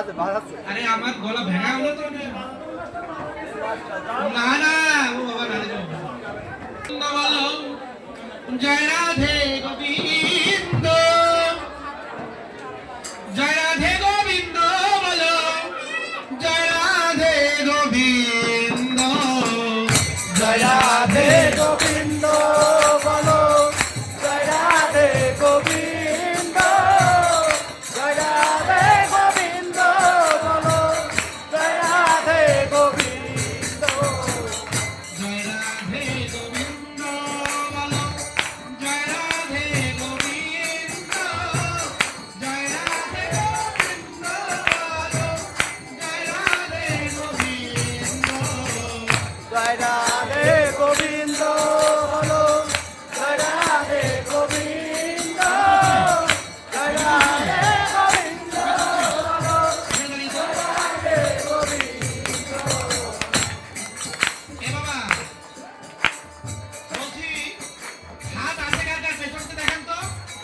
আছে বাজাচ্ছে আরে আমার গলা ভেঙা হলো তো না না, ও বাবা, না জয় রাধে গোবিন্দ।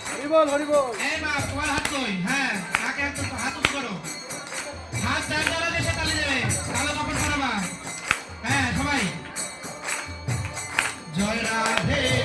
হরিবল হরিবল এই মা তোমার হাত কই? হ্যাঁ কাকে হাত হাত করো। হাত যার দ্বারা দেশে তালি দেবে তাহলে কখন করাবা হ্যাঁ Brasil.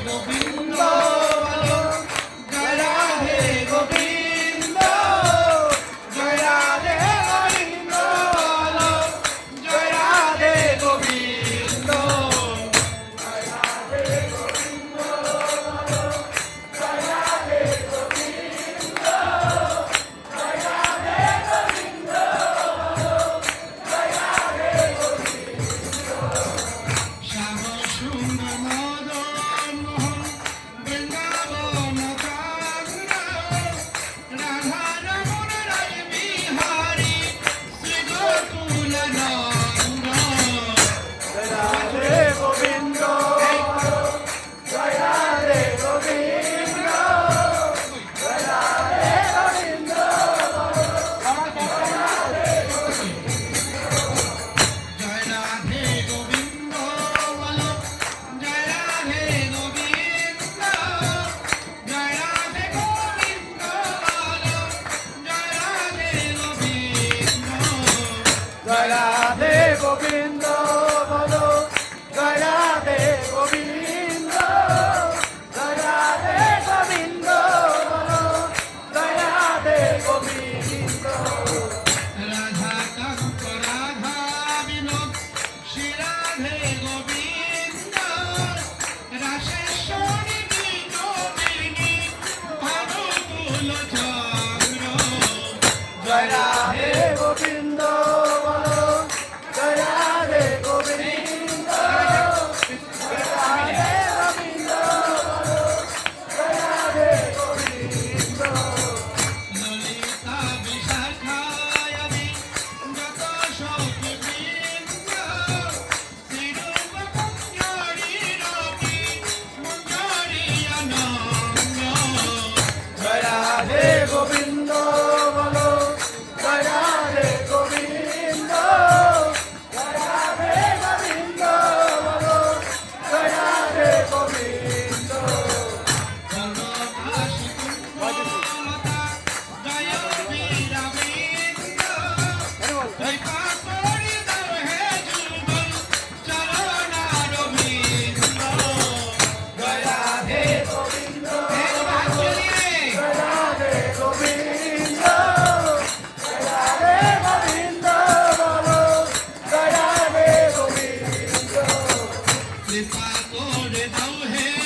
রাধে গোবিন্দ বলো। রাধে গোবিন্দ রাধে গোবিন্দ বলো। রাধে গোবিন্দ। রাধা কান্ত রাধা বিনোদ শ্রী রাধে গোবিন্দ। রাসেশ্বরী বিনোদিনী অনুকূল চন্দ্র। রাধে গোবিন্দ কৃপা করে দাও হে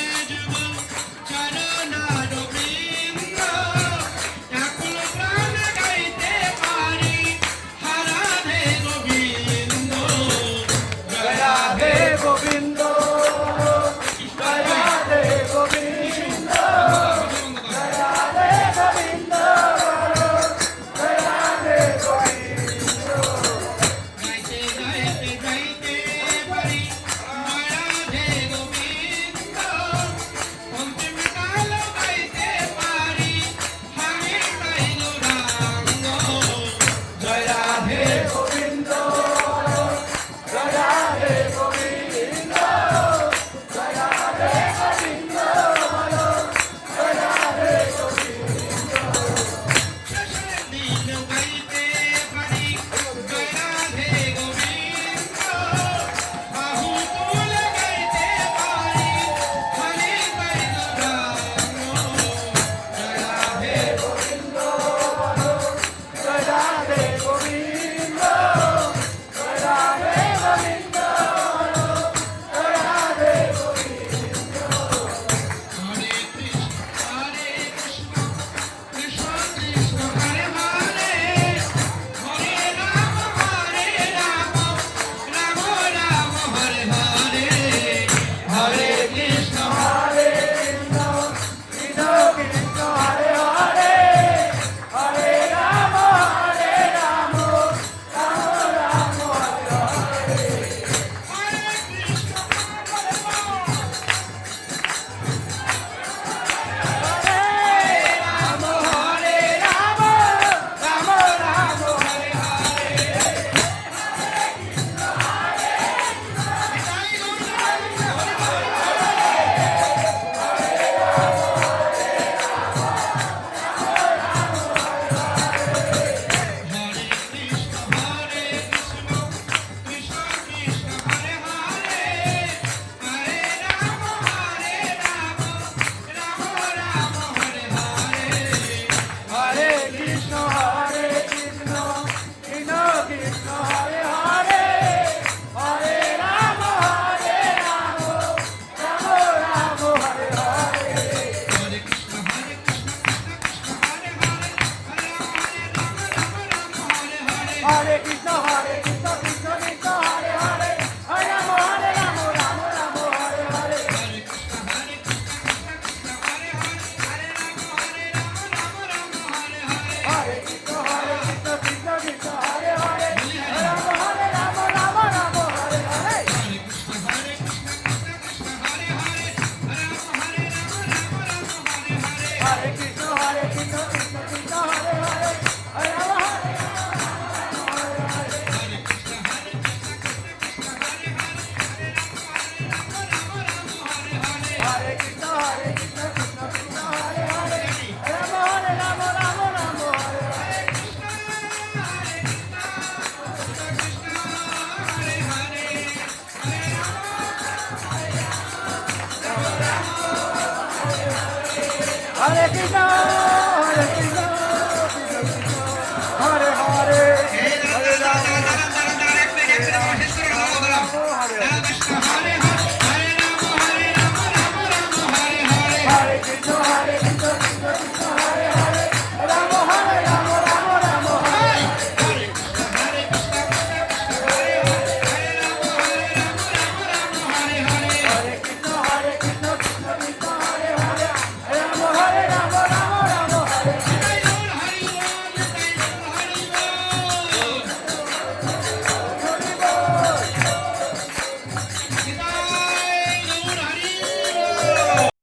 हमारे Hare Krishna.